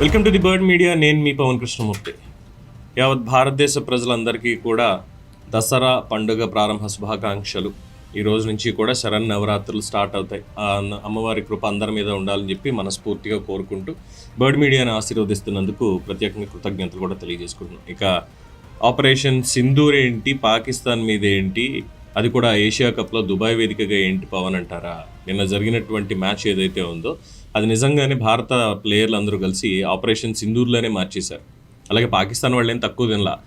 Welcome to the bird media. నేను మీ పవన్ కృష్ణమూర్తి. యావత్ భారతదేశ ప్రజలందరికీ కూడా దసరా పండుగ ప్రారంభ శుభాకాంక్షలు. ఈ రోజు నుంచి కూడా శరణ్ నవరాత్రులు స్టార్ట్ అవుతాయి. ఆ అమ్మవారి కృప అందరి మీద ఉండాలని చెప్పి మనస్ఫూర్తిగా కోరుకుంటూ బర్డ్ మీడియాను ఆశీర్వదిస్తున్నందుకు ప్రత్యేకంగా కృతజ్ఞతలు కూడా తెలియజేసుకుంటున్నాం. ఇక ఆపరేషన్ సింధూర్ ఏంటి? పాకిస్తాన్ మీద ఏంటి? అది కూడా ఏషియా కప్లో దుబాయ్ వేదికగా ఏంటి పవన్ అంటారా? నిన్న జరిగినటువంటి మ్యాచ్ ఏదైతే ఉందో అది నిజంగానే భారత ప్లేయర్లు అందరూ కలిసి ఆపరేషన్ సింధూర్లోనే మార్చేశారు. అలాగే పాకిస్తాన్ వాళ్ళు ఏం తక్కువ తినలా.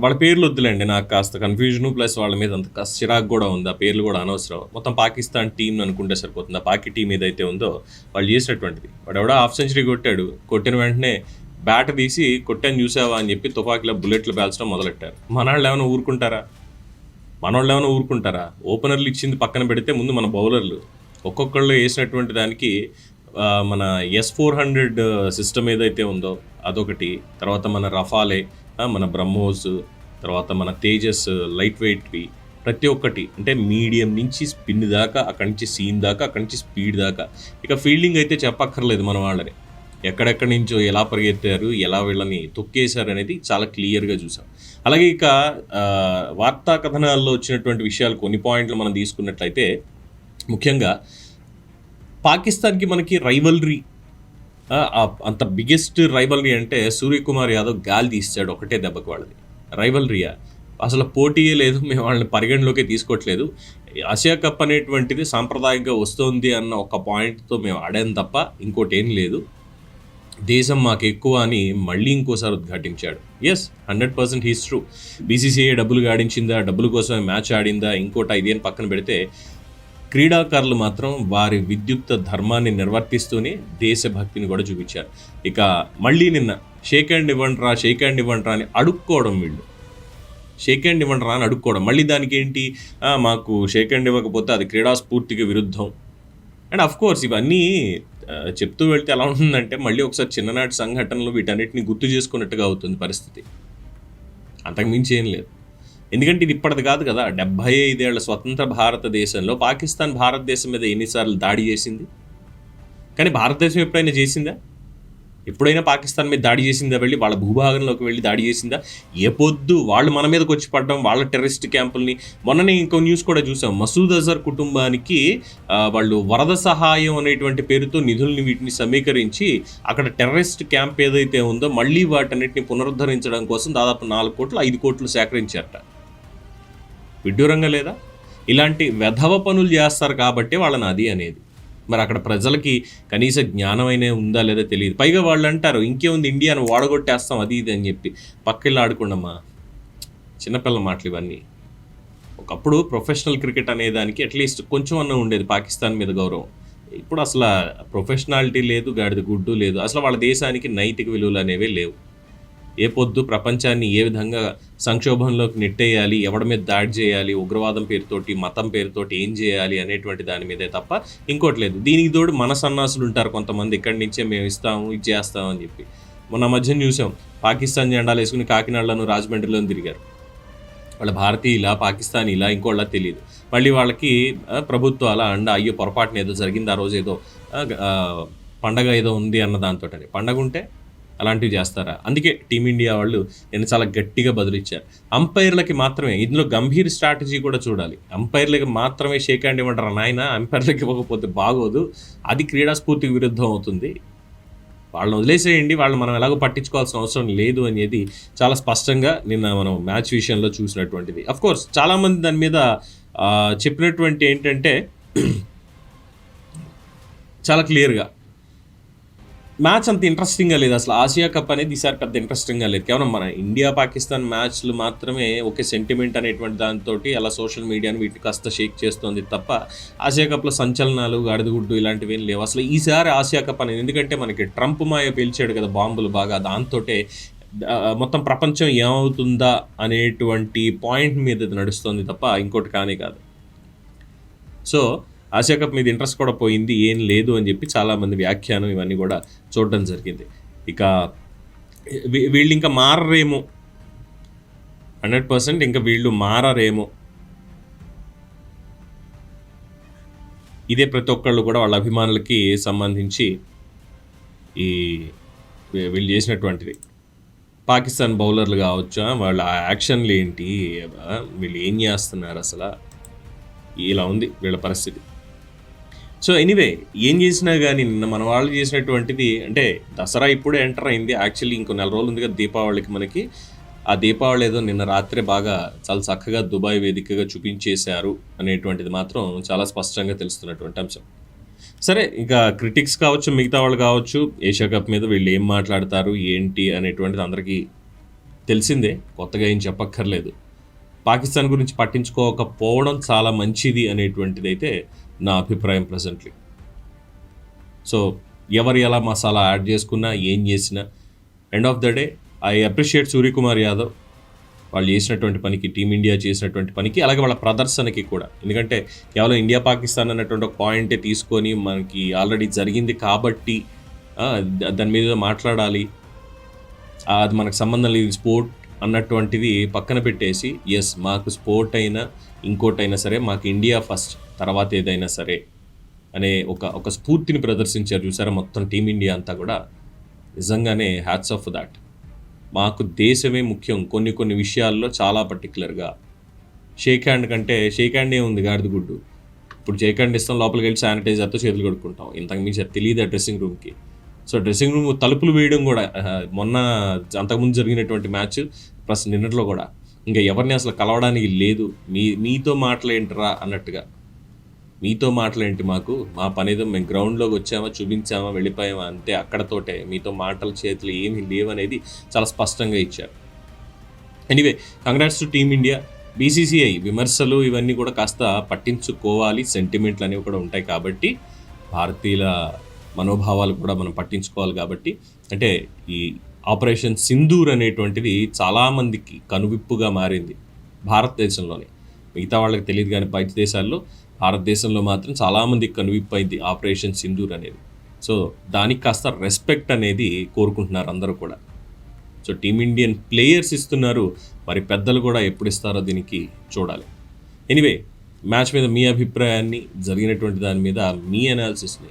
వాళ్ళ పేర్లు వద్దులేండి నాకు కాస్త కన్ఫ్యూజను ప్లస్ వాళ్ళ మీద అంత కాస్త చిరాకు కూడా ఉంది. ఆ పేర్లు కూడా అనవసరం. మొత్తం పాకిస్తాన్ టీం అనుకుంటే సరిపోతుంది. ఆ పాకి టీం ఏదైతే ఉందో వాళ్ళు చేసినటువంటిది. వాడు ఎవడో హాఫ్ సెంచరీ కొట్టాడు. కొట్టిన వెంటనే బ్యాట్ తీసి కొట్టాను చూసావా అని చెప్పి తుపాకీలో బుల్లెట్లు పేల్చడం మొదలెట్టారు. మనవాళ్ళు ఏమైనా ఊరుకుంటారా? మనోళ్ళు ఏమైనా ఊరుకుంటారా? ఓపెనర్లు ఇచ్చింది పక్కన పెడితే ముందు మన బౌలర్లు. ఒక్కొక్కళ్ళు వేసినటువంటి దానికి మన ఎస్ ఫోర్ హండ్రెడ్ సిస్టమ్ ఏదైతే ఉందో అదొకటి తర్వాత మన రఫాలే మన బ్రహ్మోస్ తర్వాత మన తేజస్ లైట్ వెయిట్వి ప్రతి ఒక్కటి అంటే మీడియం నుంచి స్పిన్ దాకా అక్కడి నుంచి సీన్ దాకా అక్కడి నుంచి స్పీడ్ దాకా. ఇక ఫీల్డింగ్ అయితే చెప్పక్కర్లేదు మన వాళ్ళని ఎక్కడెక్కడి నుంచో ఎలా పరిగెత్తారు ఎలా వీళ్ళని తొక్కేశారు అనేది చాలా క్లియర్గా చూసాం. అలాగే ఇక వార్తా కథనాల్లో వచ్చినటువంటి విషయాలు కొన్ని పాయింట్లు మనం తీసుకున్నట్లయితే ముఖ్యంగా పాకిస్తాన్కి మనకి రైవల్రీ అంత బిగ్గెస్ట్ రైవల్రీ అంటే సూర్యకుమార్ యాదవ్ గాలి తీస్తాడు ఒకటే దెబ్బకి వాళ్ళది. రైవల్రీయా? అసలు పోటీయే లేదు మేము వాళ్ళని పరిగణలోకి తీసుకోవట్లేదు. ఆసియా కప్ అనేటువంటిది సాంప్రదాయంగా వస్తుంది అన్న ఒక పాయింట్తో మేము ఆడాం తప్ప ఇంకోటి ఏం లేదు. దేశం మాకు ఎక్కువ అని మళ్ళీ ఇంకోసారి ఉద్ఘాటించాడు. Yes hundred percent he's true BCCI డబ్బులు ఆడించిందా డబ్బుల కోసమే మ్యాచ్ ఆడిందా ఇంకోటి ఇది అని పక్కన పెడితే క్రీడాకారులు మాత్రం వారి విద్యుక్త ధర్మాన్ని నిర్వర్తిస్తూనే దేశభక్తిని కూడా చూపించారు. ఇక మళ్ళీ నిన్న షేక్ హ్యాండ్ ఇవ్వండి రా షేక్ హ్యాండ్ ఇవ్వండి రా అని అడుక్కోవడం వీళ్ళు. షేక్ హ్యాండ్ ఇవ్వండి రా అని అడుక్కోవడం. మళ్ళీ దానికి ఏంటి? మాకు షేక్ హ్యాండ్ ఇవ్వకపోతే అది క్రీడా స్ఫూర్తికి విరుద్ధం. అండ్ అఫ్ కోర్స్ ఇవన్నీ చెప్తూ వెళ్తే ఎలా ఉంటుందంటే మళ్ళీ ఒకసారి చిన్ననాటి సంఘటనలు వీటన్నిటిని గుర్తు చేసుకున్నట్టుగా అవుతుంది పరిస్థితి. అంతకుమించి ఏం లేదు. ఎందుకంటే ఇది ఇప్పటిది కాదు కదా. డెబ్బై ఐదేళ్ళ స్వతంత్ర భారతదేశంలో పాకిస్తాన్ భారతదేశం మీద ఎన్నిసార్లు దాడి చేసింది? కానీ భారతదేశం ఎప్పుడైనా చేసిందా? ఎప్పుడైనా పాకిస్తాన్ మీద దాడి చేసిందా వెళ్ళి? వాళ్ళ భూభాగంలోకి వెళ్ళి దాడి చేసిందా? ఏ పొద్దు వాళ్ళు మన మీదకి వచ్చి పడడం వాళ్ళ టెర్రరిస్ట్ క్యాంపుల్ని. మొన్ననే ఇంకో న్యూస్ కూడా చూసాం. మసూద్ అజర్ కుటుంబానికి వాళ్ళు వరద సహాయం అనేటువంటి పేరుతో నిధుల్ని వీటిని సమీకరించి అక్కడ టెర్రరిస్ట్ క్యాంప్ ఏదైతే ఉందో మళ్ళీ వాటన్నిటిని పునరుద్ధరించడం కోసం దాదాపు నాలుగు కోట్లు ఐదు కోట్లు సేకరించారట. విడ్డూరంగా లేదా? ఇలాంటి వెధవ పనులు చేస్తారు కాబట్టి వాళ్ళని అది అనేది. మరి అక్కడ ప్రజలకి కనీస జ్ఞానమైన ఉందా లేదా తెలియదు. పైగా వాళ్ళు అంటారు ఇంకేముంది ఇండియాను వాడగొట్టేస్తాం అది ఇది అని చెప్పి. పక్కెళ్ళి ఆడుకుండమ్మా. చిన్నపిల్ల మాటలు ఇవన్నీ. ఒకప్పుడు ప్రొఫెషనల్ క్రికెట్ అనే దానికి అట్లీస్ట్ కొంచెం అన్న ఉండేది పాకిస్తాన్ మీద గౌరవం. ఇప్పుడు అసలు ప్రొఫెషనాలిటీ లేదు గాడిద గుడ్డు లేదు. అసలు వాళ్ళ దేశానికి నైతిక విలువలు అనేవి లేవు. ఏ పొద్దు ప్రపంచాన్ని ఏ విధంగా సంక్షోభంలోకి నెట్టేయాలి ఎవడి మీద దాడి చేయాలి ఉగ్రవాదం పేరుతోటి మతం పేరుతోటి ఏం చేయాలి అనేటువంటి దాని మీదే తప్ప ఇంకోటి లేదు. దీనికి తోడు మన సన్నాసులు ఉంటారు కొంతమంది. ఇక్కడి నుంచే మేము ఇస్తాము ఇది చేస్తామని అని చెప్పి. మొన్న మధ్య చూసాం పాకిస్తాన్ జెండాలు వేసుకుని కాకినాడలోను రాజమండ్రిలోను తిరిగారు. వాళ్ళ భారతీయుల పాకిస్తానీలా ఇంకోళ్ళ తెలియదు. మళ్ళీ వాళ్ళకి ప్రభుత్వం ప్రభుత్వాల అండ అయ్యో పొరపాటున ఏదో జరిగింది ఆ రోజు ఏదో పండగ ఏదో ఉంది అన్న దాంతో పండగ ఉంటే అలాంటివి చేస్తారా? అందుకే టీమిండియా వాళ్ళు నేను చాలా గట్టిగా బదులిచ్చారు. అంపైర్లకి మాత్రమే ఇందులో గంభీర్ స్ట్రాటజీ కూడా చూడాలి. అంపైర్లకి మాత్రమే షేక్ హ్యాండ్ ఇవ్వమంటారు నాయన? అంపైర్లకి ఇవ్వకపోతే బాగోదు. అది క్రీడా స్ఫూర్తికి విరుద్ధం అవుతుంది. వాళ్ళని వదిలేసేయండి. వాళ్ళు మనం ఎలాగో పట్టించుకోవాల్సిన అవసరం లేదు అనేది చాలా స్పష్టంగా నిన్న మనం మ్యాచ్ విషయంలో చూసినటువంటిది. అఫ్ కోర్స్ చాలామంది దాని మీద చెప్పినటువంటి ఏంటంటే చాలా క్లియర్గా మ్యాచ్ అంత ఇంట్రెస్టింగ్గా లేదు. అసలు ఆసియా కప్ అనేది ఈసారి పెద్ద ఇంట్రెస్టింగ్గా లేదు. కేవలం మన ఇండియా పాకిస్తాన్ మ్యాచ్లు మాత్రమే ఒకే సెంటిమెంట్ అనేటువంటి దాంతో అలా సోషల్ మీడియాని వీటిని కాస్త షేక్ చేస్తుంది తప్ప ఆసియా కప్లో సంచలనాలు గడిదగుడ్డు ఇలాంటివి ఏం లేవు. అసలు ఈసారి ఆసియా కప్ అనేది ఎందుకంటే మనకి ట్రంప్ మాయ పిలిచాడు కదా బాంబులు బాగా. దాంతోటే మొత్తం ప్రపంచం ఏమవుతుందా అనేటువంటి పాయింట్ మీద నడుస్తుంది తప్ప ఇంకోటి కానీ కాదు. సో ఆసియా కప్ మీద ఇంట్రెస్ట్ కూడా పోయింది ఏం లేదు అని చెప్పి చాలామంది వ్యాఖ్యానం ఇవన్నీ కూడా చూడడం జరిగింది. ఇక వీళ్ళు ఇంకా మారరేమో. హండ్రెడ్ పర్సెంట్ ఇంకా వీళ్ళు మారరేమో. ఇదే ప్రతి ఒక్కళ్ళు కూడా వాళ్ళ అభిమానులకి సంబంధించి ఈ వీళ్ళు చేసినటువంటిది. పాకిస్తాన్ బౌలర్లు కావచ్చా? వాళ్ళ యాక్షన్లు ఏంటి? వీళ్ళు ఏం చేస్తున్నారు అసలు? ఇలా ఉంది వీళ్ళ పరిస్థితి. సో ఎనీవే ఏం చేసినా కానీ నిన్న మన వాళ్ళు చేసినటువంటిది అంటే దసరా ఇప్పుడే ఎంటర్ అయింది. యాక్చువల్లీ ఇంకో నెల రోజులు ఉంది కదా దీపావళికి మనకి. ఆ దీపావళి ఏదో నిన్న రాత్రి బాగా చాలా చక్కగా దుబాయ్ వేదికగా చూపించేశారు అనేటువంటిది మాత్రం చాలా స్పష్టంగా తెలుస్తున్నటువంటి అంశం. సరే ఇంకా క్రిటిక్స్ కావచ్చు మిగతా వాళ్ళు కావచ్చు ఏషియా కప్ మీద వీళ్ళు ఏం మాట్లాడతారు ఏంటి అనేటువంటిది అందరికీ తెలిసిందే. కొత్తగా ఏం చెప్పక్కర్లేదు. పాకిస్తాన్ గురించి పట్టించుకోకపోవడం చాలా మంచిది అనేటువంటిది అయితే నా అభిప్రాయం ప్రజెంట్లీ సో ఎవరు ఎలా మసాలా యాడ్ చేసుకున్నా ఏం చేసినా end of the day I appreciate Suryakumar Yadav వాళ్ళు చేసినటువంటి పనికి టీమిండియా చేసినటువంటి పనికి అలాగే వాళ్ళ ప్రదర్శనకి కూడా. ఎందుకంటే కేవలం ఇండియా పాకిస్తాన్ అన్నటువంటి ఒక పాయింటే తీసుకొని మనకి ఆల్రెడీ జరిగింది కాబట్టి దాని మీద మాట్లాడాలి. అది మనకు సంబంధం లేదు స్పోర్ట్ అన్నటువంటిది పక్కన పెట్టేసి ఎస్ మాకు స్పోర్ట్ అయినా ఇంకోటైనా సరే మాకు ఇండియా ఫస్ట్ తర్వాత ఏదైనా సరే అనే ఒక ఒక స్ఫూర్తిని ప్రదర్శించారు చూసారా? మొత్తం టీమిండియా అంతా కూడా. నిజంగానే హ్యాట్స్ ఆఫ్ దాట్ మాకు దేశమే ముఖ్యం కొన్ని కొన్ని విషయాల్లో చాలా పర్టికులర్గా షేక్ హ్యాండ్ కంటే షేక్ హ్యాండ్ ఉంది గాడిద గుడ్డు. ఇప్పుడు షేక్ హ్యాండ్ ఇస్తాం లోపలికి వెళ్ళి శానిటైజర్తో చేతులు కడుక్కుంటాం. ఇంతకు మించి తెలియదు ఆ డ్రెస్సింగ్ రూమ్కి? సో డ్రెస్సింగ్ రూమ్ తలుపులు వేయడం కూడా మొన్న అంతకుముందు జరిగినటువంటి మ్యాచ్ ప్లస్ నిన్నట్లో కూడా. ఇంకా ఎవరిని అసలు కలవడానికి లేదు. మీ మీతో మాటలేంటరా అన్నట్టుగా. మీతో మాటలేంటి మాకు? మా పనేదో మేము గ్రౌండ్లోకి వచ్చామా చూపించామా వెళ్ళిపోయామా అంతే అక్కడతోటే. మీతో మాటలు చేతులు ఏమీ లేవనేది చాలా స్పష్టంగా ఇచ్చారు. Anyway congrats to team India BCCI విమర్శలు ఇవన్నీ కూడా కాస్త పట్టించుకోవాలి. సెంటిమెంట్లు అనేవి కూడా ఉంటాయి కాబట్టి భారతీయుల మనోభావాలు కూడా మనం పట్టించుకోవాలి కాబట్టి అంటే ఈ ఆపరేషన్ సింధూర్ అనేటువంటిది చాలామందికి కనువిప్పుగా మారింది భారతదేశంలోనే. మిగతా వాళ్ళకి తెలియదు కానీ బయట దేశాల్లో భారతదేశంలో మాత్రం చాలామందికి కనువిప్పు అయింది ఆపరేషన్ సింధూర్ అనేది. సో దానికి కాస్త రెస్పెక్ట్ అనేది కోరుకుంటున్నారు అందరూ కూడా. సో టీమిండియన్ ప్లేయర్స్ ఇస్తున్నారు మరి పెద్దలు కూడా ఎప్పుడు ఇస్తారో దీనికి చూడాలి. ఎనివే మ్యాచ్ మీద మీ అభిప్రాయాన్ని జరిగినటువంటి దాని మీద మీ అనాలిసిస్ని